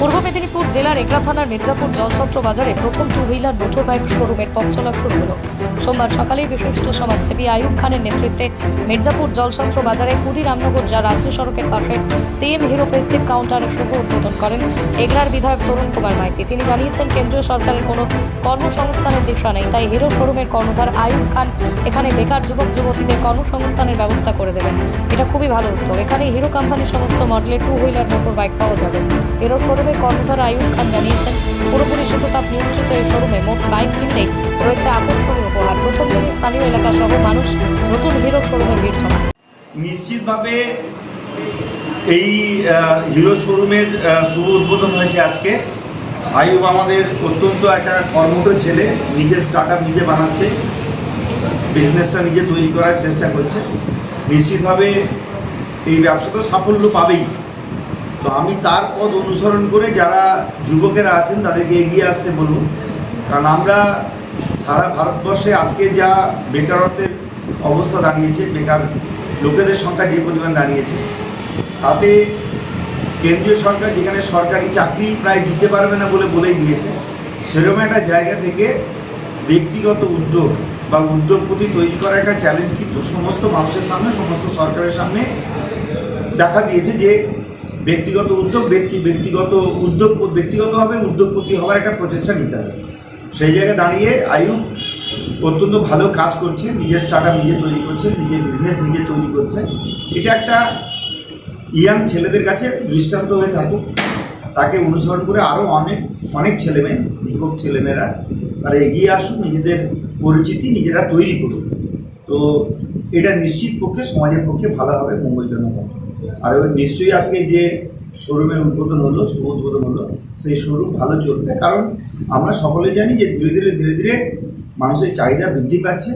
পূর্ব মেদিনীপুর জেলার একরা থানার মির্জাপুর জলছত্র বাজারে প্রথম টু হুইলার মোটর বাইক শোরুমের পথ চলা শুরু হলো। সোমবার সকালে বিশিষ্ট সমাজসেবী আয়ুব খানের নেতৃত্বে মির্জাপুর জলছত্র বাজারে কুদি রামনগর যা রাজ্য সড়কের পাশে সিএম হিরো ফেস্টিভ কাউন্টারের শুভ উদ্বোধন করেন এগরার বিধায়ক তরুণ কুমার মাইতি। তিনি জানিয়েছেন, কেন্দ্রীয় সরকারের কোনো কর্মসংস্থানের দিশা নেই, তাই হিরো শোরুমের কর্ণধার আয়ুব খান এখানে বেকার যুবক, যুবতীদের কর্মসংস্থানের ব্যবস্থা করে দেবেন। এটা খুবই ভালো উদ্যোগ। এখানে হিরো কোম্পানির সমস্ত মডেলের টু হুইলার মোটর বাইক পাওয়া যাবে। হিরো শোরুমের কর্ণধার আয়ুব খান জানিয়েছেন, পুরোপুরি শীততাপ নিয়ন্ত্রিত এই শোরুমে মোট বাইক কিনলেই রয়েছে আকর্ষণীয় উপহার। প্রথম দিনে স্থানীয় এলাকা সহ মানুষ নতুন হিরো শোরুমে ভিড় জমান। নিশ্চিতভাবে এই হিরো শোরুমের শুভ উদ্বোধন হয়েছে আজকে। আয়ুব আমাদের অত্যন্ত একটা কর্মঠ ছেলে, নিজের স্টার্ট আপ নিজে বানাচ্ছে বিজনেসটা নিজে তৈরি করার চেষ্টা করছে। নিশ্চিতভাবে এই ব্যবসা তো সাফল্য পাবেই। তো আমি তার পথ অনুসরণ করে যারা যুবকেরা আছেন তাদেরকে এগিয়ে আসতে বলব। কারণ আমরা সারা ভারতবর্ষে আজকে যা বেকারত্বের অবস্থা দাঁড়িয়েছে, বেকার লোকেদের সংখ্যা যে পরিমাণ দাঁড়িয়েছে, তাতে কেন্দ্রীয় সরকার যেখানে সরকারি চাকরি প্রায় দিতে পারবে না বলে বলেই দিয়েছে, সেরকম একটা জায়গা থেকে ব্যক্তিগত উদ্যোগ বা উদ্যোগপতি তৈরি করা একটা চ্যালেঞ্জ কিন্তু সমস্ত মানুষের সামনে, সমস্ত সরকারের সামনে দেখা দিয়েছে যে ব্যক্তিগত উদ্যোগ, ব্যক্তি ব্যক্তিগত উদ্যোগ ব্যক্তিগতভাবে উদ্যোগপতি হওয়ার একটা প্রচেষ্টা নিতে হবে। সেই জায়গায় দাঁড়িয়ে আয়ুব অত্যন্ত ভালো কাজ করছে, নিজের স্টার্ট নিজে তৈরি করছে, নিজের বিজনেস নিজে তৈরি করছে। এটা একটা ইয়াং ছেলেদের কাছে দৃষ্টান্ত হয়ে থাকুক। তাকে অনুসরণ করে আরও অনেক অনেক ছেলেমেয়ে, যুবক ছেলেমেয়েরা তারা এগিয়ে আসুন নিজেদের পরিচিতি নিজেরা তৈরি করুক। তো এটা নিশ্চিত পক্ষে, সমাজের পক্ষে ভালো হবে, মঙ্গলজনক হবে। আর ওই নিশ্চয়ই আজকে যে শোরুমের উদ্বোধন হলো, শুভ উদ্বোধন হলো, সেই শোরুম ভালো চলবে। কারণ আমরা সকলে জানি যে ধীরে ধীরে ধীরে ধীরে মানুষের চাহিদা বৃদ্ধি পাচ্ছে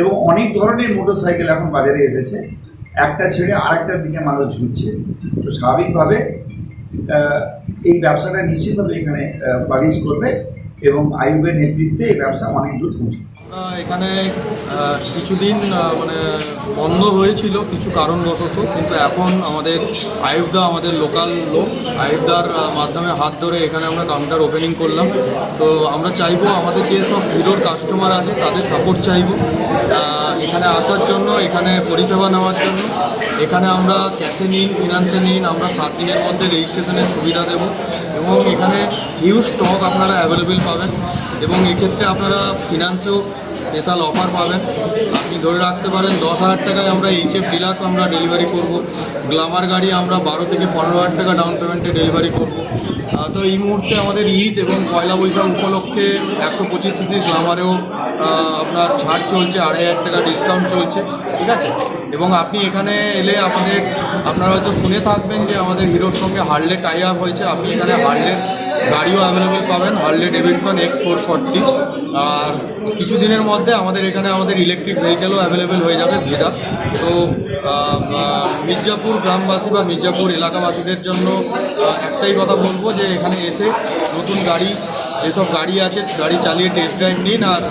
এবং অনেক ধরনের মোটরসাইকেল এখন বাজারে এসেছে। একটা ছেড়ে আরেকটার দিকে মানুষ ঝুঁকছে। তো স্বাভাবিকভাবে এই ব্যবসাটা নিশ্চিতভাবে এখানে ফ্লারিশ করবে। এবং আয়ুবের নেতৃত্বে এই ব্যবসা অনেক দূর আমরা এখানে কিছুদিন মানে বন্ধ হয়েছিল, কিছু কারণবশত, কিন্তু এখন আমাদের আয়ুবদা আমাদের লোকাল লোক আয়ুবদার মাধ্যমে হাত ধরে এখানে আমরা কাউন্টার ওপেনিং করলাম। তো আমরা চাইব আমাদের যে সব হিরোর কাস্টমার আছে, তাদের সাপোর্ট চাইব। এখানে আসার জন্য, এখানে পরিষেবা নেওয়ার জন্য। এখানে আমরা ক্যাশে নিন ফিনান্সে নিন, আমরা সাত দিনের মধ্যে রেজিস্ট্রেশনের সুবিধা দেবো। এবং এখানে হিউজ স্টক আপনারা অ্যাভেলেবেল পাবেন এবং এক্ষেত্রে আপনারা ফিনান্সেও স্পেশাল অফার পাবেন। আপনি ধরে রাখতে পারেন দশ হাজার টাকায় আমরা এইচএফ ডিলাক্স আমরা ডেলিভারি করব। গ্লামার গাড়ি আমরা বারো থেকে পনেরো হাজার টাকা ডাউন পেমেন্টে ডেলিভারি করব। তো এই মুহূর্তে আমাদের ঈদ এবং পয়লা বৈশাখ উপলক্ষে একশো পঁচিশ সিসি গ্লামারেও আপনার ছাড় চলছে আড়াই হাজার টাকা ডিসকাউন্ট চলছে ঠিক আছে? এবং আপনি এখানে এলে আমাদের আপনারা হয়তো শুনে থাকবেন যে আমাদের হিরোর সঙ্গে হার্লে টাই আপ হয়েছে। আপনি এখানে হার্লের গাড়িও অ্যাভেলেবেল পাবেন Harley Davidson X four forty আর কিছুদিনের মধ্যে আমাদের এখানে আমাদের ইলেকট্রিক ভেহিকেলও অ্যাভেলেবেল হয়ে যাবে ভেজা তো আহ, মির্জাপুর গ্রামবাসী বা মির্জাপুর এলাকাবাসীদের জন্য একটাই কথা বলব যে এখানে এসে নতুন গাড়ি যেসব গাড়ি আছে গাড়ি চালিয়ে টেস্ট ড্রাইভ নিন আর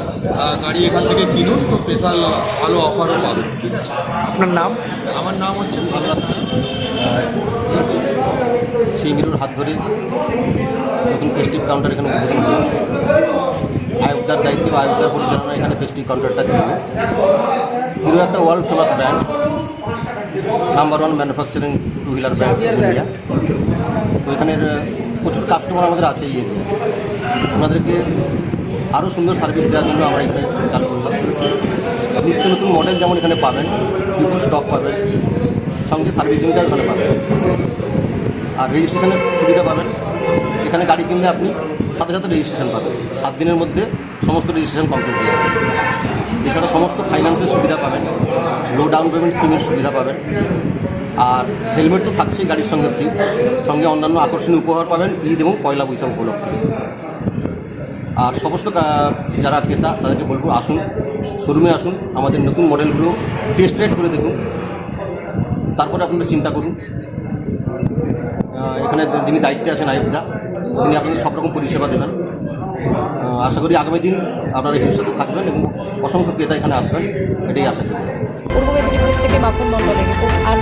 গাড়ি এখান থেকে কিনুন তো স্পেশাল ভালো অফারও পাবেন। ঠিক আছে? আপনার নাম? আমার নাম হচ্ছে ভারত সেই হাত ধরে নতুন ফেস্টিভ কাউন্টার এখানে উদ্বোধন হলো। আয়ুবদার দায়িত্বে বা আয়ুবদার পরিচালনা এখানে ফেস্টিভ কাউন্টারটা চলবে। হিরো একটা world famous brand number one manufacturing two wheeler brand India তো এখানের প্রচুর কাস্টমার আমাদের আছে এই এরিয়া ওনাদেরকে আরও সুন্দর সার্ভিস দেওয়ার জন্য আমরা এখানে চালু করলাম নিত্য নতুন মডেল যেমন এখানে পাবেন বিপুল স্টক পাবেন সঙ্গে সার্ভিসিংটাও এখানে পাবেন। আর রেজিস্ট্রেশনের সুবিধা পাবেন। এখানে গাড়ি কিনলে আপনি সাথে সাথে রেজিস্ট্রেশন পাবেন। সাত দিনের মধ্যে সমস্ত রেজিস্ট্রেশন কমপ্লিট হয়ে যাবে। এছাড়া সমস্ত ফাইন্যান্সের সুবিধা পাবেন। লো ডাউন পেমেন্ট স্কিমের সুবিধা পাবেন। আর হেলমেট তো থাকছেই গাড়ির সঙ্গে ফ্রি সঙ্গে অন্যান্য আকর্ষণীয় উপহার পাবেন, ঈদ এবং পয়লা বৈশাখ উপলক্ষে। আর সমস্ত যারা ক্রেতা, তাদেরকে বলব, আসুন, শোরুমে আসুন, আমাদের নতুন মডেলগুলো টেস্ট রাইড করে দেখুন। তারপরে আপনারা চিন্তা করুন। এখানে যিনি দায়িত্বে আছেন আয়ুবদা তিনি আপনাদের সব রকম পরিষেবা দেবেন। আশা করি আগামী দিন আপনারা হিংসাতে থাকবেন এবং অসংখ্য ক্রেতা এখানে আসবেন, এটাই আশা করি। পূর্ব মেদিনীপুর থেকে মাখন মণ্ডলের রিপোর্ট আর